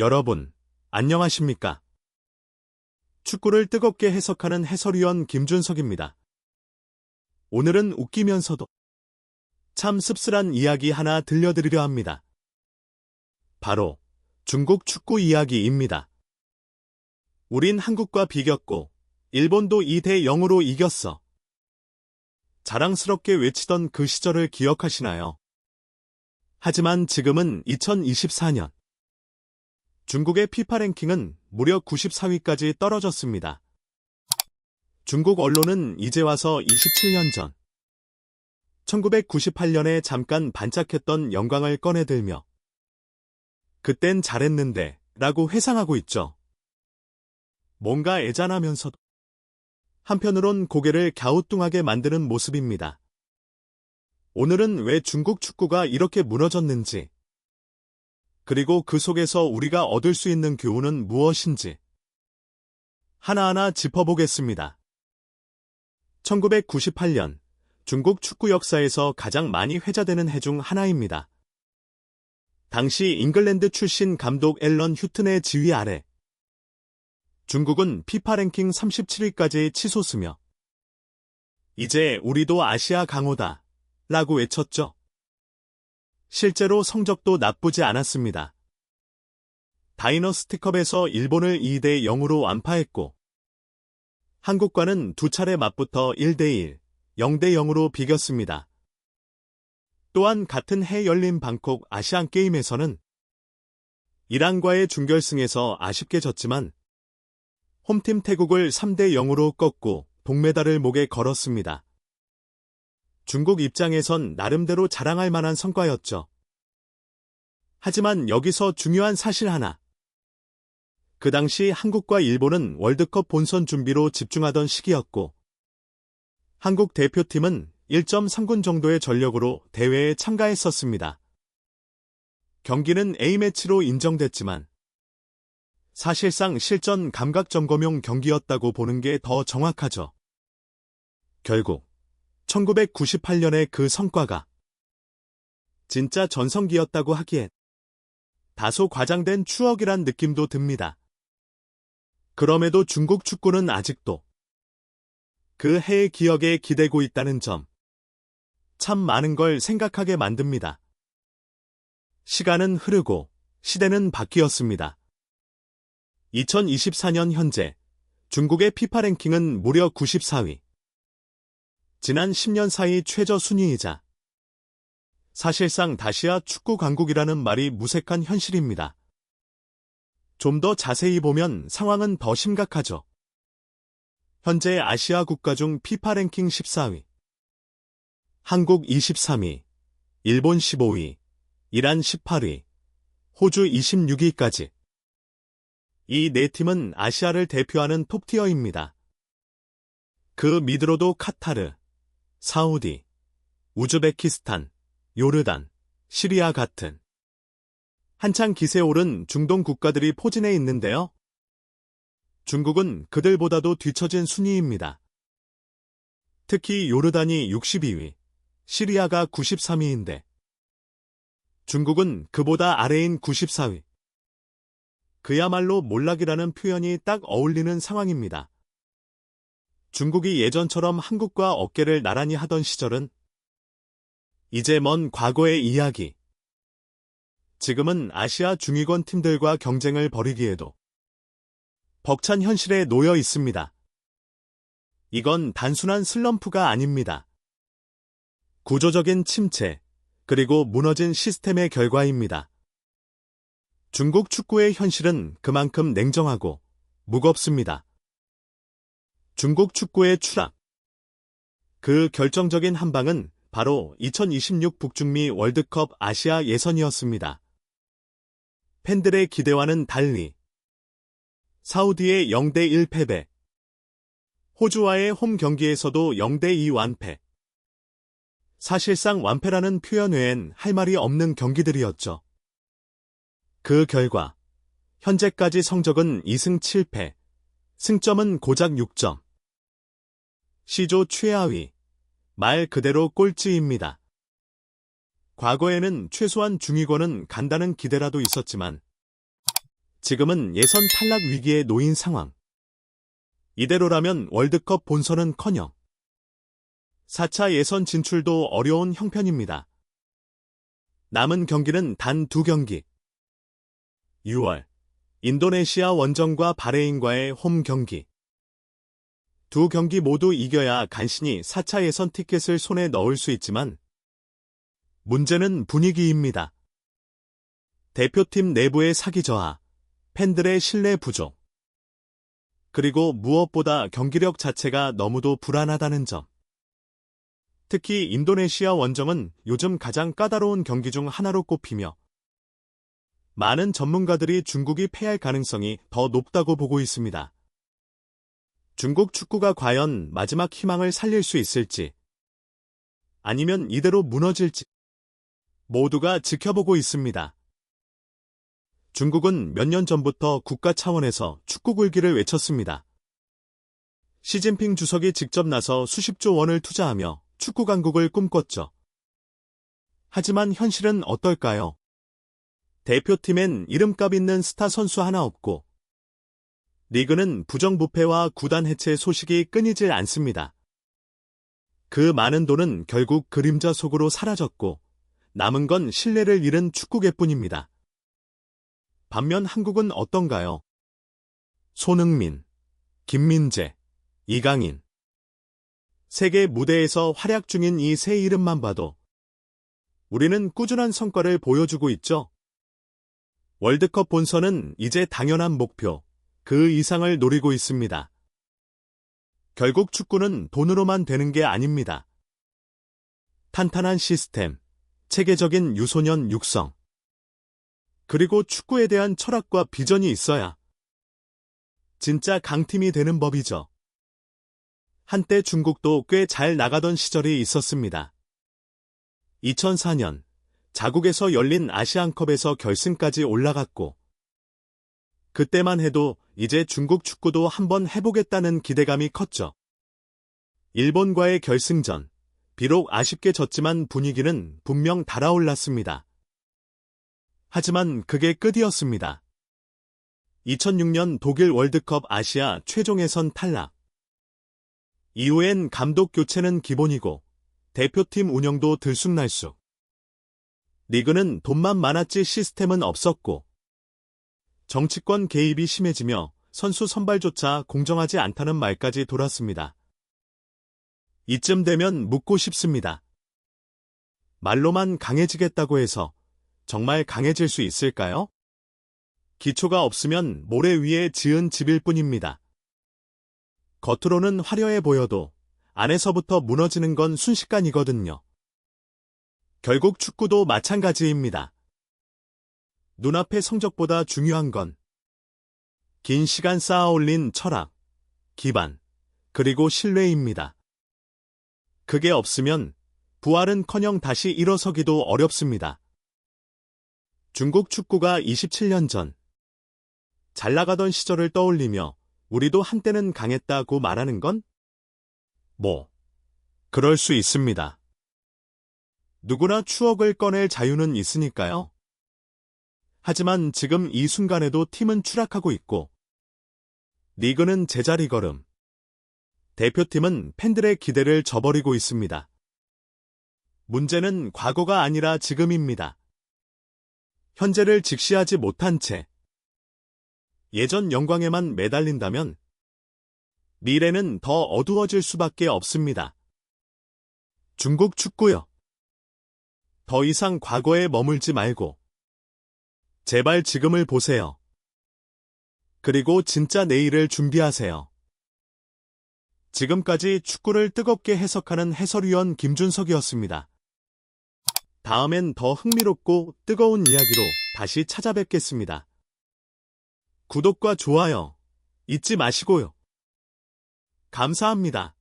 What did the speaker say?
여러분, 안녕하십니까? 축구를 뜨겁게 해석하는 해설위원 김준석입니다. 오늘은 웃기면서도 참 씁쓸한 이야기 하나 들려드리려 합니다. 바로 중국 축구 이야기입니다. 우린 한국과 비겼고, 일본도 2대 0으로 이겼어. 자랑스럽게 외치던 그 시절을 기억하시나요? 하지만 지금은 2024년. 중국의 피파 랭킹은 무려 94위까지 떨어졌습니다. 중국 언론은 이제 와서 27년 전 1998년에 잠깐 반짝했던 영광을 꺼내들며 그땐 잘했는데 라고 회상하고 있죠. 뭔가 애잔하면서도 한편으론 고개를 갸우뚱하게 만드는 모습입니다. 오늘은 왜 중국 축구가 이렇게 무너졌는지, 그리고 그 속에서 우리가 얻을 수 있는 교훈은 무엇인지 하나하나 짚어보겠습니다. 1998년 중국 축구 역사에서 가장 많이 회자되는 해 중 하나입니다. 당시 잉글랜드 출신 감독 앨런 휴튼의 지휘 아래 중국은 피파 랭킹 37위까지 치솟으며 이제 우리도 아시아 강호다 라고 외쳤죠. 실제로 성적도 나쁘지 않았습니다. 다이너스티컵에서 일본을 2대 0으로 완파했고 한국과는 두 차례 맞붙어 1대 1, 0대 0으로 비겼습니다. 또한 같은 해 열린 방콕 아시안 게임에서는 이란과의 준결승에서 아쉽게 졌지만 홈팀 태국을 3대 0으로 꺾고 동메달을 목에 걸었습니다. 중국 입장에선 나름대로 자랑할 만한 성과였죠. 하지만 여기서 중요한 사실 하나. 그 당시 한국과 일본은 월드컵 본선 준비로 집중하던 시기였고, 한국 대표팀은 1.3군 정도의 전력으로 대회에 참가했었습니다. 경기는 A매치로 인정됐지만, 사실상 실전 감각 점검용 경기였다고 보는 게 더 정확하죠. 결국 1998년의 그 성과가 진짜 전성기였다고 하기엔 다소 과장된 추억이란 느낌도 듭니다. 그럼에도 중국 축구는 아직도 그 해의 기억에 기대고 있다는 점, 참 많은 걸 생각하게 만듭니다. 시간은 흐르고 시대는 바뀌었습니다. 2024년 현재 중국의 피파 랭킹은 무려 94위. 지난 10년 사이 최저 순위이자 사실상 다시야 축구 강국이라는 말이 무색한 현실입니다. 좀 더 자세히 보면 상황은 더 심각하죠. 현재 아시아 국가 중 피파 랭킹 14위, 한국 23위, 일본 15위, 이란 18위, 호주 26위까지. 이 네 팀은 아시아를 대표하는 톱티어입니다. 그 밑으로도 카타르, 사우디, 우즈베키스탄, 요르단, 시리아 같은 한창 기세 오른 중동 국가들이 포진해 있는데요. 중국은 그들보다도 뒤처진 순위입니다. 특히 요르단이 62위, 시리아가 93위인데 중국은 그보다 아래인 94위. 그야말로 몰락이라는 표현이 딱 어울리는 상황입니다. 중국이 예전처럼 한국과 어깨를 나란히 하던 시절은 이제 먼 과거의 이야기. 지금은 아시아 중위권 팀들과 경쟁을 벌이기에도 벅찬 현실에 놓여 있습니다. 이건 단순한 슬럼프가 아닙니다. 구조적인 침체, 그리고 무너진 시스템의 결과입니다. 중국 축구의 현실은 그만큼 냉정하고 무겁습니다. 중국 축구의 추락. 그 결정적인 한 방은 바로 2026 북중미 월드컵 아시아 예선이었습니다. 팬들의 기대와는 달리 사우디의 0대1 패배, 호주와의 홈 경기에서도 0대2 완패. 사실상 완패라는 표현 외엔 할 말이 없는 경기들이었죠. 그 결과 현재까지 성적은 2승 7패, 승점은 고작 6점. 시조 최하위, 말 그대로 꼴찌입니다. 과거에는 최소한 중위권은 간다는 기대라도 있었지만 지금은 예선 탈락 위기에 놓인 상황. 이대로라면 월드컵 본선은커녕 4차 예선 진출도 어려운 형편입니다. 남은 경기는 단 두 경기. 6월 인도네시아 원정과 바레인과의 홈 경기. 두 경기 모두 이겨야 간신히 4차 예선 티켓을 손에 넣을 수 있지만 문제는 분위기입니다. 대표팀 내부의 사기 저하, 팬들의 신뢰 부족, 그리고 무엇보다 경기력 자체가 너무도 불안하다는 점. 특히 인도네시아 원정은 요즘 가장 까다로운 경기 중 하나로 꼽히며 많은 전문가들이 중국이 패할 가능성이 더 높다고 보고 있습니다. 중국 축구가 과연 마지막 희망을 살릴 수 있을지 아니면 이대로 무너질지 모두가 지켜보고 있습니다. 중국은 몇 년 전부터 국가 차원에서 축구 굴기를 외쳤습니다. 시진핑 주석이 직접 나서 수십조 원을 투자하며 축구 강국을 꿈꿨죠. 하지만 현실은 어떨까요? 대표팀엔 이름값 있는 스타 선수 하나 없고 리그는 부정부패와 구단 해체 소식이 끊이질 않습니다. 그 많은 돈은 결국 그림자 속으로 사라졌고 남은 건 신뢰를 잃은 축구계뿐입니다. 반면 한국은 어떤가요? 손흥민, 김민재, 이강인. 세계 무대에서 활약 중인 이 세 이름만 봐도 우리는 꾸준한 성과를 보여주고 있죠. 월드컵 본선은 이제 당연한 목표, 그 이상을 노리고 있습니다. 결국 축구는 돈으로만 되는 게 아닙니다. 탄탄한 시스템, 체계적인 유소년 육성, 그리고 축구에 대한 철학과 비전이 있어야 진짜 강팀이 되는 법이죠. 한때 중국도 꽤 잘 나가던 시절이 있었습니다. 2004년 자국에서 열린 아시안컵에서 결승까지 올라갔고 그때만 해도 이제 중국 축구도 한번 해보겠다는 기대감이 컸죠. 일본과의 결승전 비록 아쉽게 졌지만 분위기는 분명 달아올랐습니다. 하지만 그게 끝이었습니다. 2006년 독일 월드컵 아시아 최종 예선 탈락. 이후엔 감독 교체는 기본이고 대표팀 운영도 들쑥날쑥. 리그는 돈만 많았지 시스템은 없었고 정치권 개입이 심해지며 선수 선발조차 공정하지 않다는 말까지 돌았습니다. 이쯤 되면 묻고 싶습니다. 말로만 강해지겠다고 해서 정말 강해질 수 있을까요? 기초가 없으면 모래 위에 지은 집일 뿐입니다. 겉으로는 화려해 보여도 안에서부터 무너지는 건 순식간이거든요. 결국 축구도 마찬가지입니다. 눈앞의 성적보다 중요한 건 긴 시간 쌓아 올린 철학, 기반, 그리고 신뢰입니다. 그게 없으면 부활은커녕 다시 일어서기도 어렵습니다. 중국 축구가 27년 전 잘 나가던 시절을 떠올리며 우리도 한때는 강했다고 말하는 건? 뭐, 그럴 수 있습니다. 누구나 추억을 꺼낼 자유는 있으니까요. 하지만 지금 이 순간에도 팀은 추락하고 있고, 리그는 제자리 걸음, 대표팀은 팬들의 기대를 저버리고 있습니다. 문제는 과거가 아니라 지금입니다. 현재를 직시하지 못한 채 예전 영광에만 매달린다면 미래는 더 어두워질 수밖에 없습니다. 중국 축구요. 더 이상 과거에 머물지 말고 제발 지금을 보세요. 그리고 진짜 내일을 준비하세요. 지금까지 축구를 뜨겁게 해석하는 해설위원 김준석이었습니다. 다음엔 더 흥미롭고 뜨거운 이야기로 다시 찾아뵙겠습니다. 구독과 좋아요 잊지 마시고요. 감사합니다.